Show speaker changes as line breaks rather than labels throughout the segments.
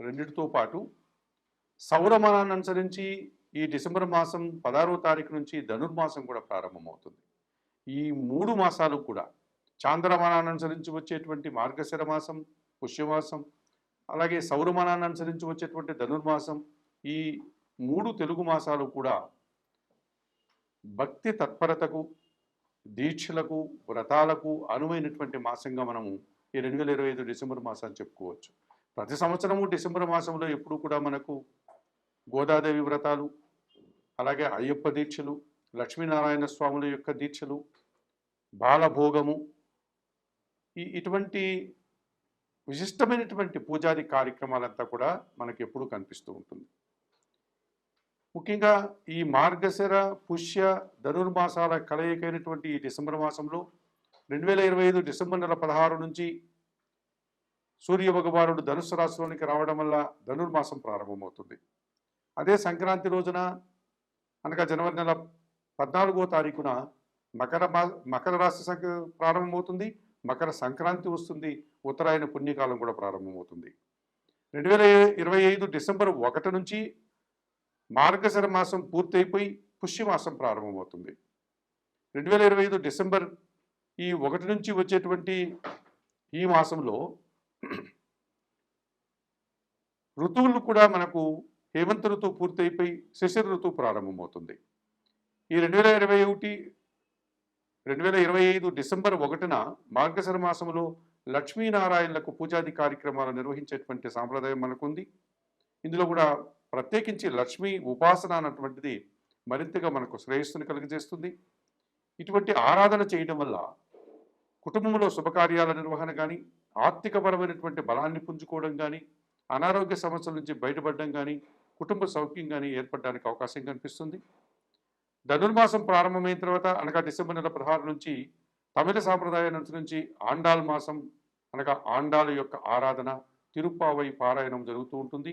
రెండిటితో పాటు సౌరమానాన్ని అనుసరించి ఈ డిసెంబర్ మాసం పదహారవ తారీఖు నుంచి ధనుర్మాసం కూడా ప్రారంభమవుతుంది. ఈ మూడు మాసాలు కూడా చాంద్రమానాన్ని అనుసరించి వచ్చేటువంటి మార్గశిర మాసం పుష్యమాసం అలాగే సౌరమానాన్ని అనుసరించి వచ్చేటువంటి ధనుర్మాసం ఈ మూడు తెలుగు మాసాలు కూడా భక్తి తత్పరతకు దీక్షలకు వ్రతాలకు అనువైనటువంటి మాసంగా మనము ఈ రెండు వేల ఇరవై ఐదు డిసెంబర్ మాసాన్ని చెప్పుకోవచ్చు. ప్రతి సంవత్సరము డిసెంబర్ మాసంలో ఎప్పుడు కూడా మనకు గోదాదేవి వ్రతాలు అలాగే అయ్యప్ప దీక్షలు లక్ష్మీనారాయణ స్వాముల యొక్క దీక్షలు బాలభోగము ఈ ఇటువంటి విశిష్టమైనటువంటి పూజాది కార్యక్రమాలంతా కూడా మనకి ఎప్పుడూ కనిపిస్తూ ఉంటుంది. ముఖ్యంగా ఈ మార్గశిర పుష్య ధనుర్మాసాల కలయికైనటువంటి ఈ డిసెంబర్ మాసంలో రెండు వేల ఇరవై ఐదు డిసెంబర్ నెల పదహారు నుంచి సూర్య భగవానుడు ధనుసు రాశిలోనికి రావడం వల్ల ధనుర్మాసం ప్రారంభమవుతుంది. అదే సంక్రాంతి రోజున అనగా జనవరి నెల పద్నాలుగో తారీఖున మకర మా మకర రాశి సంఖ్య ప్రారంభమవుతుంది. మకర సంక్రాంతి వస్తుంది. ఉత్తరాయణ పుణ్యకాలం కూడా ప్రారంభమవుతుంది. రెండు వేల ఇరవై ఐదు డిసెంబర్ ఒకటి నుంచి మార్గశర మాసం పూర్తయిపోయి పుష్యమాసం ప్రారంభమవుతుంది. రెండు వేల ఇరవై ఐదు డిసెంబర్ ఈ ఒకటి నుంచి వచ్చేటువంటి ఈ మాసంలో ఋతువులు కూడా మనకు హేమంత ఋతువు పూర్తయిపోయి శిశిర ఋతువు ప్రారంభమవుతుంది. ఈ రెండు వేల ఇరవై ఒకటి రెండు వేల ఇరవై ఐదు డిసెంబర్ ఒకటిన మార్గశర మాసంలో లక్ష్మీనారాయణలకు పూజాది కార్యక్రమాలు నిర్వహించేటువంటి సాంప్రదాయం మనకుంది. ఇందులో కూడా ప్రత్యేకించి లక్ష్మీ ఉపాసన అన్నటువంటిది మరింతగా మనకు శ్రేయస్సును కలిగజేస్తుంది. ఇటువంటి ఆరాధన చేయడం వల్ల కుటుంబంలో శుభకార్యాల నిర్వహణ కానీ ఆర్థికపరమైనటువంటి బలాన్ని పుంజుకోవడం కానీ అనారోగ్య సమస్యల నుంచి బయటపడడం కానీ కుటుంబ సౌఖ్యం కానీ ఏర్పడడానికి అవకాశం కనిపిస్తుంది. ధనుర్మాసం ప్రారంభమైన తర్వాత అనగా డిసెంబర్ నెల పదహారు నుంచి తమిళ సాంప్రదాయాన్ని అనుసరించి ఆండాల్ మాసం అనగా ఆండాల యొక్క ఆరాధన తిరుప్పావై పారాయణం జరుగుతూ ఉంటుంది.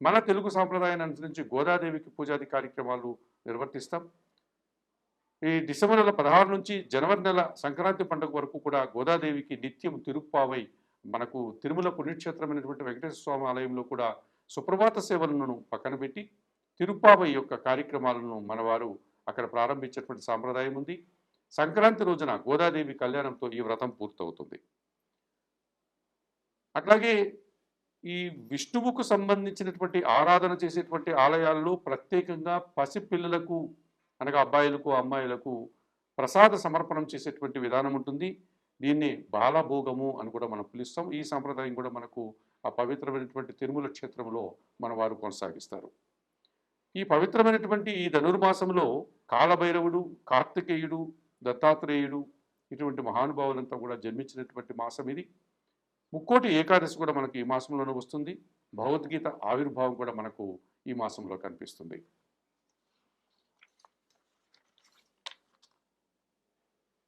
మన తెలుగు సాంప్రదాయాన్ని అనుసరించి గోదాదేవికి పూజాది కార్యక్రమాలు నిర్వర్తిస్తాం. ఈ డిసెంబర్ నెల పదహారు నుంచి జనవరి నెల సంక్రాంతి పండుగ వరకు కూడా గోదాదేవికి నిత్యం తిరుప్పావై మనకు తిరుమల పుణ్యక్షేత్రమైనటువంటి వెంకటేశ్వర స్వామి ఆలయంలో కూడా సుప్రభాత సేవలను పక్కన పెట్టి తిరుప్పావై యొక్క కార్యక్రమాలను మనవారు అక్కడ ప్రారంభించినటువంటి సాంప్రదాయం ఉంది. సంక్రాంతి రోజున గోదాదేవి కళ్యాణంతో ఈ వ్రతం పూర్తవుతుంది. అట్లాగే ఈ విష్ణువుకు సంబంధించినటువంటి ఆరాధన చేసేటువంటి ఆలయాల్లో ప్రత్యేకంగా పసిపిల్లలకు అనగా అబ్బాయిలకు అమ్మాయిలకు ప్రసాద సమర్పణం చేసేటువంటి విధానం ఉంటుంది. దీన్ని బాలభోగము అని కూడా మనం పిలుస్తాం. ఈ సాంప్రదాయం కూడా మనకు ఆ పవిత్రమైనటువంటి తిరుమల క్షేత్రంలో మన వారు కొనసాగిస్తారు. ఈ పవిత్రమైనటువంటి ఈ ధనుర్మాసంలో కాలభైరవుడు కార్తికేయుడు దత్తాత్రేయుడు ఇటువంటి మహానుభావులంతా కూడా జన్మించినటువంటి మాసం ఇది. ముక్కోటి ఏకాదశి కూడా మనకు ఈ మాసంలోనే వస్తుంది. భగవద్గీత ఆవిర్భావం కూడా మనకు ఈ మాసంలో కనిపిస్తుంది.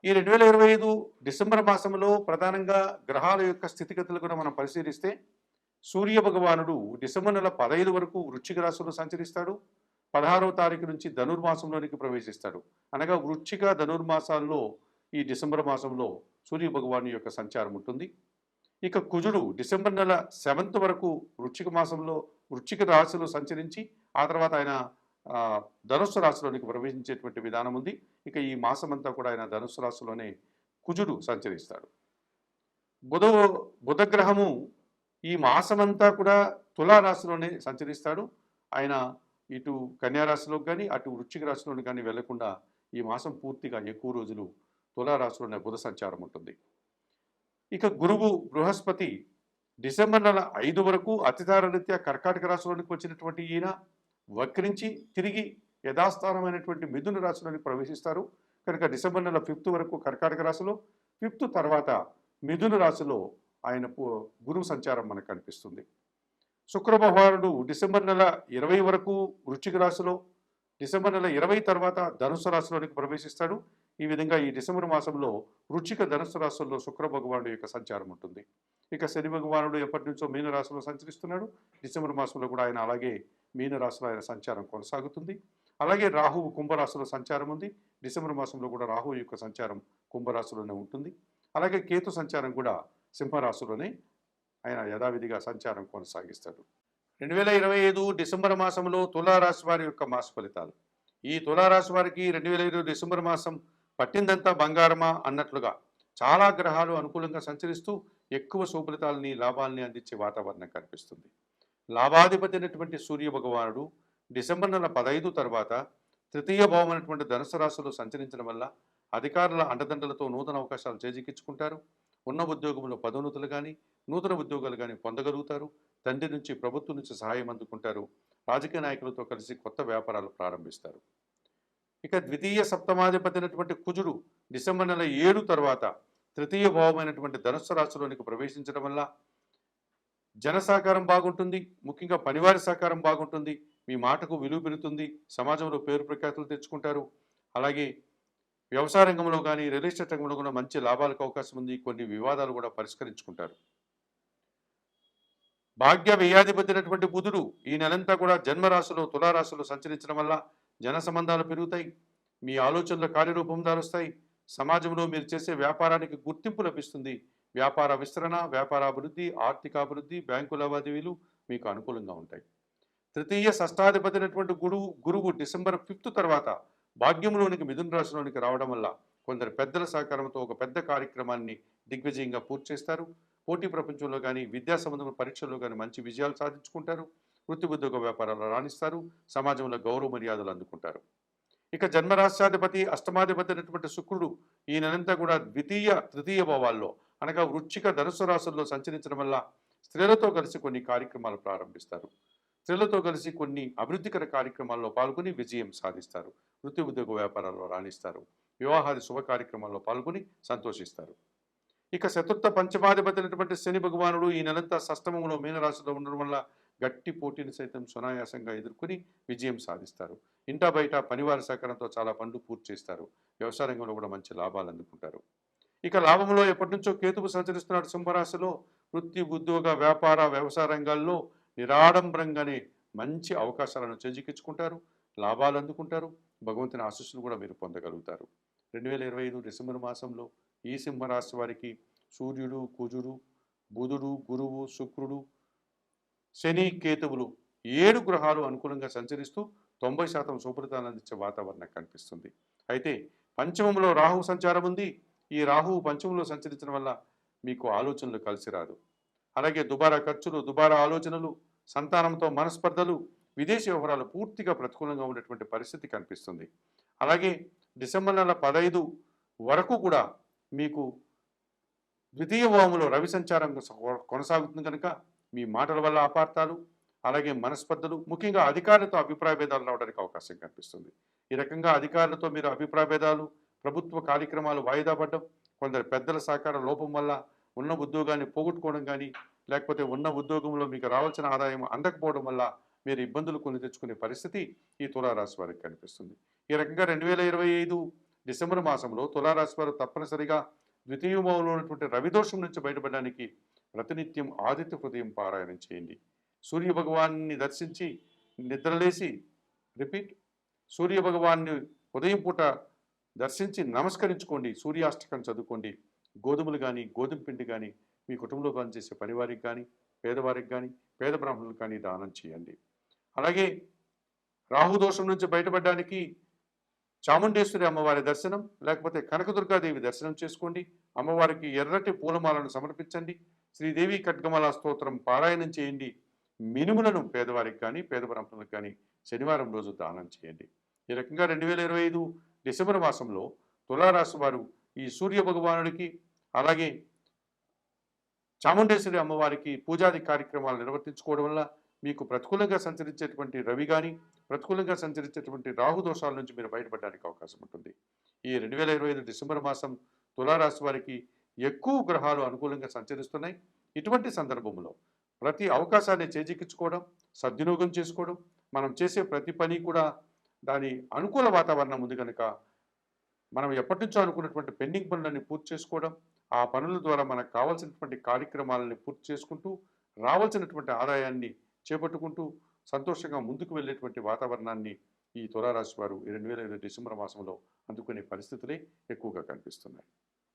ఈ రెండు వేల ఇరవై ఐదు డిసెంబర్ మాసంలో ప్రధానంగా గ్రహాల యొక్క స్థితిగతులు కూడా మనం పరిశీలిస్తే సూర్య భగవానుడు డిసెంబర్ నెల పదహైదు వరకు వృశ్చిక రాశిలో సంచరిస్తాడు. పదహారవ తారీఖు నుంచి ధనుర్మాసంలోనికి ప్రవేశిస్తాడు. అనగా వృశ్చిక ధనుర్మాసాల్లో ఈ డిసెంబర్ మాసంలో సూర్య భగవాను యొక్క సంచారం ఉంటుంది. ఇక కుజుడు డిసెంబర్ నెల సెవెంత్ వరకు వృశ్చిక మాసంలో వృశ్చిక రాశిలో సంచరించి ఆ తర్వాత ఆయన ధనుస్సు రాశిలోనికి ప్రవేశించేటువంటి విధానం ఉంది. ఇక ఈ మాసమంతా కూడా ఆయన ధనుస్సు రాశిలోనే కుజుడు సంచరిస్తాడు. బుధ బుధగ్రహము ఈ మాసమంతా కూడా తులారాశిలోనే సంచరిస్తాడు. ఆయన ఇటు కన్యారాశిలోకి కానీ అటు వృశ్చిక రాశిలోని కానీ వెళ్ళకుండా ఈ మాసం పూర్తిగా ఎక్కువ రోజులు తులారాశిలోనే బుధ సంచారం ఉంటుంది. ఇక గురువు బృహస్పతి డిసెంబర్ నెల ఐదు వరకు అతిదారరీత్యా కర్కాటక రాశిలోనికి వచ్చినటువంటి ఈయన వక్రించి తిరిగి యథాస్థానమైనటువంటి మిథున రాశిలోని ప్రవేశిస్తారు. కనుక డిసెంబర్ నెల ఫిఫ్త్ వరకు కర్కాటక రాశిలో ఫిఫ్త్ తర్వాత మిథున రాశిలో ఆయన గురువు సంచారం మనకు కనిపిస్తుంది. శుక్రభగవానుడు డిసెంబర్ నెల ఇరవై వరకు వృశ్చిక రాశిలో డిసెంబర్ నెల ఇరవై తర్వాత ధనుసు రాశిలోనికి ప్రవేశిస్తాడు. ఈ విధంగా ఈ డిసెంబర్ మాసంలో వృచ్చిక ధనుసు రాశుల్లో శుక్ర భగవానుడు యొక్క సంచారం ఉంటుంది. ఇక శని భగవానుడు ఎప్పటి నుంచో మీనరాశిలో సంచరిస్తున్నాడు. డిసెంబర్ మాసంలో కూడా ఆయన అలాగే మీనరాశిలో ఆయన సంచారం కొనసాగుతుంది. అలాగే రాహువు కుంభరాశిలో సంచారం ఉంది. డిసెంబర్ మాసంలో కూడా రాహువు యొక్క సంచారం కుంభరాశిలోనే ఉంటుంది. అలాగే కేతు సంచారం కూడా సింహరాశిలోనే ఆయన యథావిధిగా సంచారం కొనసాగిస్తాడు. రెండు వేల ఇరవై ఐదు డిసెంబర్ మాసంలో తులారాశి వారి యొక్క మాస ఫలితాలు. ఈ తులారాశి వారికి రెండు వేల ఇరవై డిసెంబర్ మాసం పట్టిందంతా బంగారమా అన్నట్లుగా చాలా గ్రహాలు అనుకూలంగా సంచరిస్తూ ఎక్కువ శుభలితాలని లాభాలని అందించే వాతావరణం కనిపిస్తుంది. లాభాధిపతి అయినటువంటి సూర్య భగవానుడు డిసెంబర్ నెల పదహైదు తర్వాత తృతీయ భావం అయినటువంటి ధనుసు రాశిలో సంచరించడం వల్ల అధికారుల అండదండలతో నూతన అవకాశాలు చేజిక్కించుకుంటారు. ఉన్న ఉద్యోగంలో పదోన్నతులు కానీ నూతన ఉద్యోగాలు కానీ పొందగలుగుతారు. తండ్రి నుంచి ప్రభుత్వం నుంచి సహాయం అందుకుంటారు. రాజకీయ నాయకులతో కలిసి కొత్త వ్యాపారాలు ప్రారంభిస్తారు. ఇక ద్వితీయ సప్తమాధిపతి అయినటువంటి కుజుడు డిసెంబర్ నెల ఏడు తర్వాత తృతీయ భావమైనటువంటి ధనుస్సు రాశిలోనికి ప్రవేశించడం వల్ల జన సహకారం బాగుంటుంది. ముఖ్యంగా పనివారి సహకారం బాగుంటుంది. మీ మాటకు విలువ పెరుగుతుంది. సమాజంలో పేరు ప్రఖ్యాతులు తెచ్చుకుంటారు. అలాగే వ్యవసాయ రంగంలో కానీ రియల్ ఎస్టేట్ రంగంలో కూడా మంచి లాభాలకు అవకాశం ఉంది. కొన్ని వివాదాలు కూడా పరిష్కరించుకుంటారు. భాగ్య వ్యయాధిపతినటువంటి బుధుడు ఈ నెలంతా కూడా జన్మరాశిలో తులారాశిలో సంచరించడం వల్ల జన సంబంధాలు పెరుగుతాయి. మీ ఆలోచనలు కార్యరూపం దారుస్తాయి. సమాజంలో మీరు చేసే వ్యాపారానికి గుర్తింపు లభిస్తుంది. వ్యాపార విస్తరణ వ్యాపార అభివృద్ధి ఆర్థిక అభివృద్ధి బ్యాంకు లావాదేవీలు మీకు అనుకూలంగా ఉంటాయి. తృతీయ షష్టాధిపతి అయినటువంటి గురువు గురువు డిసెంబర్ ఫిఫ్త్ తర్వాత భాగ్యంలోనికి మిథున రాశిలోనికి రావడం వల్ల కొందరు పెద్దల సహకారంతో ఒక పెద్ద కార్యక్రమాన్ని దిగ్విజయంగా పూర్తి చేస్తారు. పోటీ ప్రపంచంలో కానీ విద్యా సంబంధమైన పరీక్షల్లో కానీ మంచి విజయాలు సాధించుకుంటారు. వృత్తి ఉద్యోగ వ్యాపారాలు రాణిస్తారు. సమాజంలో గౌరవ మర్యాదలు అందుకుంటారు. ఇక జన్మరాశ్యాధిపతి అష్టమాధిపతి అయినటువంటి శుక్రుడు ఈ నెలంతా కూడా ద్వితీయ తృతీయ భావాల్లో అనగా వృచ్చిక ధనుసు రాశుల్లో సంచరించడం వల్ల స్త్రీలతో కలిసి కొన్ని కార్యక్రమాలు ప్రారంభిస్తారు. స్త్రీలతో కలిసి కొన్ని అభివృద్ధికర కార్యక్రమాల్లో పాల్గొని విజయం సాధిస్తారు. వృత్తి ఉద్యోగ వ్యాపారాల్లో రాణిస్తారు. వివాహాది శుభ కార్యక్రమాల్లో పాల్గొని సంతోషిస్తారు. ఇక చతుర్థ పంచమాధిపతి అయినటువంటి శని భగవానుడు ఈ నెలంతా సష్టమంలో మీనరాశిలో ఉండడం వల్ల గట్టి పోటీని సైతం సునాయాసంగా ఎదుర్కొని విజయం సాధిస్తారు. ఇంటా బయట పనివారి సహకారంతో చాలా పనులు పూర్తి చేస్తారు. వ్యవసాయ రంగంలో కూడా మంచి లాభాలు అందుకుంటారు. ఇక లాభంలో ఎప్పటి నుంచో కేతువు సంచరిస్తున్నాడు సింహరాశిలో. వృత్తి ఉద్యోగ వ్యాపార వ్యవసాయ రంగాల్లో నిరాడంబరంగానే మంచి అవకాశాలను చేజిక్కించుకుంటారు లాభాలు అందుకుంటారు. భగవంతుని ఆశస్సులు కూడా మీరు పొందగలుగుతారు. రెండు వేల ఇరవై ఐదు డిసెంబర్ మాసంలో ఈ సింహరాశి వారికి సూర్యుడు కుజుడు బుధుడు గురువు శుక్రుడు శని కేతువులు ఏడు గ్రహాలు అనుకూలంగా సంచరిస్తూ తొంభై శాతం శుభ్రతాన్ని వాతావరణం కనిపిస్తుంది. అయితే పంచమంలో రాహు సంచారం ఉంది. ఈ రాహువు పంచమంలో సంచరించడం వల్ల మీకు ఆలోచనలు కలిసి రాదు. అలాగే దుబారా ఖర్చులు దుబారా ఆలోచనలు సంతానంతో మనస్పర్ధలు విదేశీ వ్యవహారాలు పూర్తిగా ప్రతికూలంగా ఉండేటువంటి పరిస్థితి కనిపిస్తుంది. అలాగే డిసెంబర్ నెల పదహైదు వరకు కూడా మీకు ద్వితీయ భావంలో రవి సంచారం కొ- కొనసాగుతుంది కనుక మీ మాటల వల్ల అపార్థాలు అలాగే మనస్పర్ధలు ముఖ్యంగా అధికారులతో అభిప్రాయ భేదాలు రావడానికి అవకాశం కనిపిస్తుంది. ఈ రకంగా అధికారులతో మీరు అభిప్రాయ భేదాలు ప్రభుత్వ కార్యక్రమాలు వాయిదా పడడం కొందరు పెద్దల సహకార లోపం వల్ల ఉన్న ఉద్యోగాన్ని పోగొట్టుకోవడం కానీ లేకపోతే ఉన్న ఉద్యోగంలో మీకు రావాల్సిన ఆదాయం అందకపోవడం వల్ల మీరు ఇబ్బందులు కొని తెచ్చుకునే పరిస్థితి ఈ తులారాశి వారికి కనిపిస్తుంది. ఈ రకంగా రెండు వేల ఇరవై ఐదు డిసెంబర్ మాసంలో తులారాశి వారు తప్పనిసరిగా ద్వితీయ భావంలో ఉన్నటువంటి రవిదోషం నుంచి బయటపడడానికి ప్రతినిత్యం ఆదిత్య హృదయం పారాయణం చేయండి. సూర్య భగవాన్ని దర్శించి నిద్రలేసి రిపీట్ సూర్య భగవాన్ని ఉదయం పూట దర్శించి నమస్కరించుకోండి. సూర్యాష్టకం చదువుకోండి. గోధుమలు కానీ గోధుమ పిండి కానీ మీ కుటుంబంలో పనిచేసే పనివారికి కానీ పేదవారికి కానీ పేద బ్రాహ్మణులకు కానీ దానం చేయండి. అలాగే రాహుదోషం నుంచి బయటపడడానికి చాముండేశ్వరి అమ్మవారి దర్శనం లేకపోతే కనకదుర్గాదేవి దర్శనం చేసుకోండి. అమ్మవారికి ఎర్రటి పూలమాలను సమర్పించండి. శ్రీదేవి ఖడ్గమాల స్తోత్రం పారాయణం చేయండి. మినుములను పేదవారికి కానీ పేద బ్రాహ్మణులకు కానీ శనివారం రోజు దానం చేయండి. ఈ రకంగా రెండు వేల ఇరవై ఐదు డిసెంబర్ మాసంలో తులారాశి వారు ఈ సూర్య భగవానుడికి అలాగే చాముండేశ్వరి అమ్మవారికి పూజాది కార్యక్రమాలు నిర్వర్తించుకోవడం వల్ల మీకు ప్రతికూలంగా సంచరించేటువంటి రవి కానీ ప్రతికూలంగా సంచరించేటువంటి రాహు దోషాల నుంచి మీరు బయటపడడానికి అవకాశం ఉంటుంది. ఈ రెండు వేల ఇరవై ఐదు డిసెంబర్ మాసం తులారాశి వారికి ఎక్కువ గ్రహాలు అనుకూలంగా సంచరిస్తున్నాయి. ఇటువంటి సందర్భంలో ప్రతి అవకాశాన్ని చేజిక్కించుకోవడం సద్వినియోగం చేసుకోవడం మనం చేసే ప్రతి పని కూడా దాని అనుకూల వాతావరణం ఉంది కనుక మనం ఎప్పటి నుంచో అనుకున్నటువంటి పెండింగ్ పనులన్నీ పూర్తి చేసుకోవడం ఆ పనుల ద్వారా మనకు కావాల్సినటువంటి కార్యక్రమాలని పూర్తి చేసుకుంటూ రావాల్సినటువంటి ఆదాయాన్ని చేపట్టుకుంటూ సంతోషంగా ముందుకు వెళ్ళేటువంటి వాతావరణాన్ని ఈ తులారాశి వారు రెండు వేల ఇరవై డిసెంబర్ మాసంలో అందుకునే పరిస్థితులే ఎక్కువగా కనిపిస్తున్నాయి.